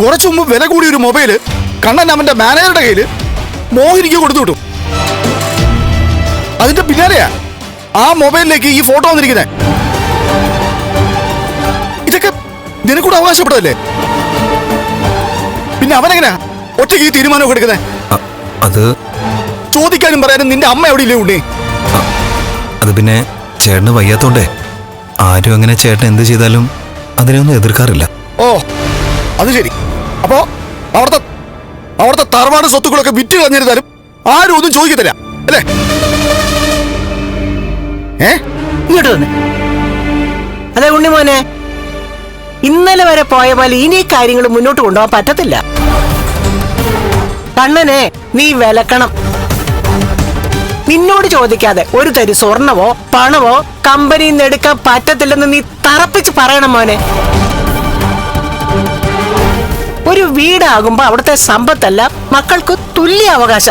കുറച്ചു മുമ്പ് വില കൂടിയ ഒരു മൊബൈൽ കണ്ണൻ അവന്റെ മാനേജറുടെ കയ്യിൽ മോഹിനിക്ക് കൊടുത്തു വിട്ടു. അതിന്റെ പിന്നാലെയാ ആ മൊബൈലിലേക്ക് ഈ ഫോട്ടോ വന്നിരിക്കുന്നത് ഇതൊക്കെ നിനക്കൂടെ അവകാശപ്പെട്ടതല്ലേ? പിന്നെ അവനെങ്ങനെയാ ഒറ്റയ്ക്ക് ഈ തീരുമാനമൊക്കെ എടുക്കുന്നേ? അത് ചോദിക്കാനും പറയാനും നിന്റെ അമ്മ എവിടെ ഇല്ലേ ഉണ്ണി? അത് പിന്നെ ചേട്ടന് വയ്യാത്തോണ്ടേ. ആരും അങ്ങനെ ചേട്ടൻ എന്ത് ചെയ്താലും അതിനെ ഒന്നും എതിർക്കാറില്ല. ഓ അത് ശരി. അപ്പോ അവിടുത്തെ അവിടുത്തെ തറവാട് സ്വത്തുക്കളൊക്കെ വിറ്റ് കളഞ്ഞിരുന്നാലും ആരും ഒന്നും ചോദിക്കത്തില്ല അല്ലേ? ഏ? ഇങ്ങോട്ട് വന്ന്. അതെ ഉണ്ണിമോനെ. ഇന്നലെ വരെ പോയ പോലെ ഇനി കാര്യങ്ങൾ മുന്നോട്ട് കൊണ്ടുപോകാൻ പറ്റത്തില്ല. കണ്ണനെ നീ വിലക്കണം. നിന്നോട് ചോദിക്കാതെ ഒരു തരി സ്വർണവോ പണമോ കമ്പനിയിൽ നിന്ന് എടുക്കാൻ പറ്റത്തില്ലെന്ന് നീ തറപ്പിച്ച് പറയണം മോനെ. ഒരു വീടാകുമ്പോ അവിടുത്തെ സമ്പത്തല്ല മക്കൾക്ക് തുല്യ അവകാശ.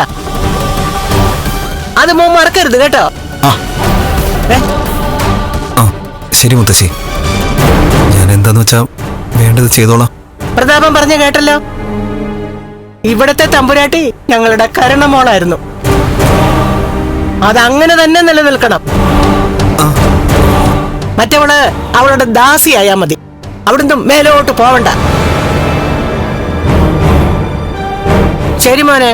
അത് മോ മറക്കരുത് കേട്ടോ. ശരി മുത്തശ്ശി. ഞാൻ എന്താന്ന് വെച്ചാ വേണ്ടത് ചെയ്തോളാം. പ്രതാപം പറഞ്ഞ കേട്ടല്ലോ? ഇവിടത്തെ തമ്പുരാട്ടി ഞങ്ങളുടെ കരണമോളായിരുന്നു. അതങ്ങനെ തന്നെ നിലനിൽക്കണം. മറ്റവൾ അവളുടെ ദാസിയായാ മതി. അവിടുന്ന് മേലോട്ട് പോവണ്ട. ശരി മോനെ.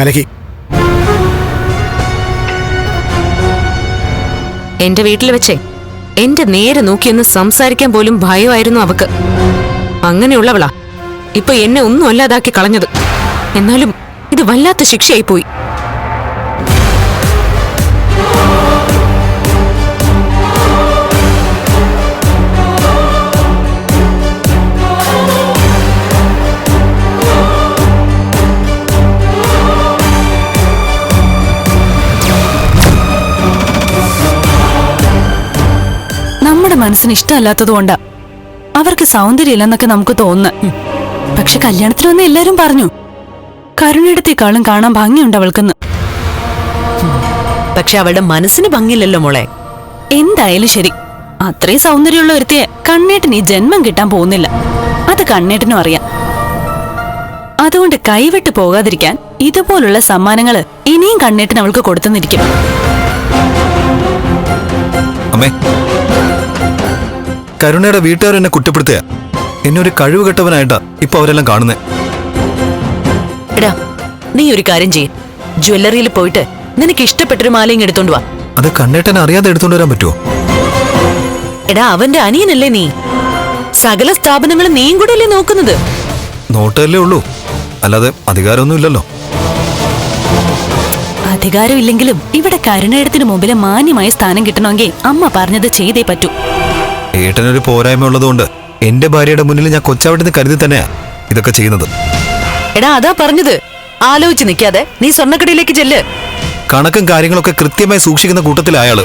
കലക്കി. എന്റെ വീട്ടിൽ വെച്ചേ. എന്റെ നേരെ നോക്കിയൊന്ന് സംസാരിക്കാൻ പോലും ഭയമായിരുന്നു അവക്ക്. അങ്ങനെയുള്ളവളാ. ഇപ്പൊ എന്നെ ഒന്നും അല്ലാതാക്കി കളഞ്ഞത്. എന്നാലും ഇത് വല്ലാത്ത ശിക്ഷയായി പോയി മനസ്സിന് ഇഷ്ടമല്ലാത്തതുകൊണ്ടാ. അവർക്ക് സൗന്ദര്യമില്ലെന്നൊക്കെ നമുക്ക് തോന്നുന്നു. പക്ഷെ കല്യാണത്തിന് വന്ന് എല്ലാരും പറഞ്ഞു. കരുണയെടുത്തേക്കാളും കാണാൻ ഭംഗിയുണ്ട് അവൾക്കെന്ന്. പക്ഷെ അവളുടെ മനസ്സിന് ഭംഗിയില്ലല്ലോ മോളെ. എന്തായാലും ശരി. അത്രയും സൗന്ദര്യമുള്ള ഒരുത്തിയെ കണ്ണേട്ടന് ഈ ജന്മം കിട്ടാൻ പോകുന്നില്ല. അത് കണ്ണേട്ടനും അറിയാം. അതുകൊണ്ട് കൈവിട്ട് പോകാതിരിക്കാൻ ഇതുപോലുള്ള സമ്മാനങ്ങൾ ഇനിയും കണ്ണേട്ടൻ അവൾക്ക് കൊടുത്തെന്നിരിക്കും അമ്മേ കരുണയുടെ വീട്ടുകാർ എന്നെ കുറ്റപ്പെടുത്തുക എന്നെ ഒരു കഴിവ് കെട്ടവനായിട്ടാ ഇപ്പൊ അവരെല്ലാം കാണുന്നേ. എടാ നീ ഒരു കാര്യം ചെയ്യ്. ജ്വല്ലറിയിൽ പോയിട്ട് നിനക്ക് ഇഷ്ടപ്പെട്ടൊരു മാലയും എടുത്തോണ്ട് വാ. അത് കണ്ണേട്ടൻ അറിയാതെ എടുത്തോണ്ട് വരാൻ പറ്റുമോ എടാ അവന്റെ അനിയനല്ലേ നീ? സകല സ്ഥാപനങ്ങളും നീയും കൂടെ അല്ലേ നോക്കുന്നത്? നോട്ടല്ലേ ഉള്ളൂ. അല്ലാതെ അധികാരമൊന്നും ഇല്ലല്ലോ. അധികാരം ഇല്ലെങ്കിലും ഇവിടെ കരുണയിടത്തിന് മുമ്പിലെ മാന്യമായ സ്ഥാനം കിട്ടണമെങ്കിൽ അമ്മ പറഞ്ഞത് ചെയ്തേ പറ്റൂ. ഏട്ടനൊരു പോരായ്മ ഉള്ളതുകൊണ്ട് എന്റെ ഭാര്യയുടെ മുന്നിൽ ഞാൻ കൊച്ചാവട്ടെന്ന് കരുതി തന്നെയാ ഇതൊക്കെ ചെയ്യുന്നത്. എടാ അതാ പറഞ്ഞത്. ആലോചിച്ച് നിൽക്കാതെ. നീ സ്വർണക്കടയിലേക്ക് ചെല്ല്. കണക്കും കാര്യങ്ങളൊക്കെ കൃത്യമായി സൂക്ഷിക്കുന്ന കൂട്ടത്തിൽ അയാൾ.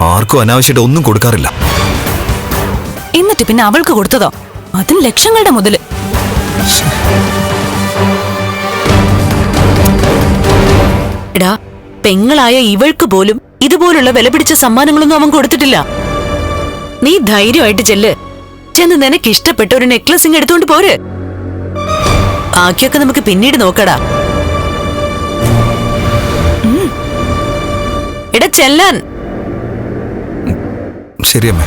ആർക്കും അനാവശ്യമായിട്ട് ഒന്നും കൊടുക്കാറില്ല. എന്നിട്ട് പിന്നെ അവൾക്ക് കൊടുത്തതോ? അതും ലക്ഷങ്ങളുടെ മുതൽ. എടാ പെങ്ങളായ ഇവൾക്ക് പോലും ഇതുപോലുള്ള വില പിടിച്ച സമ്മാനങ്ങളൊന്നും അവൻ കൊടുത്തിട്ടില്ല. നീ ധൈര്യമായിട്ട് ചെല്ല്. ചെന്ന് നിനക്ക് ഇഷ്ടപ്പെട്ട ഒരു നെക്ലസ് ഇങ്ങ് എടുത്തോണ്ട് പോര്. ആക്കിയൊക്കെ നമുക്ക് പിന്നീട് നോക്കടാ. എടാ ചെല്ലാൻ. ശരിയമ്മേ.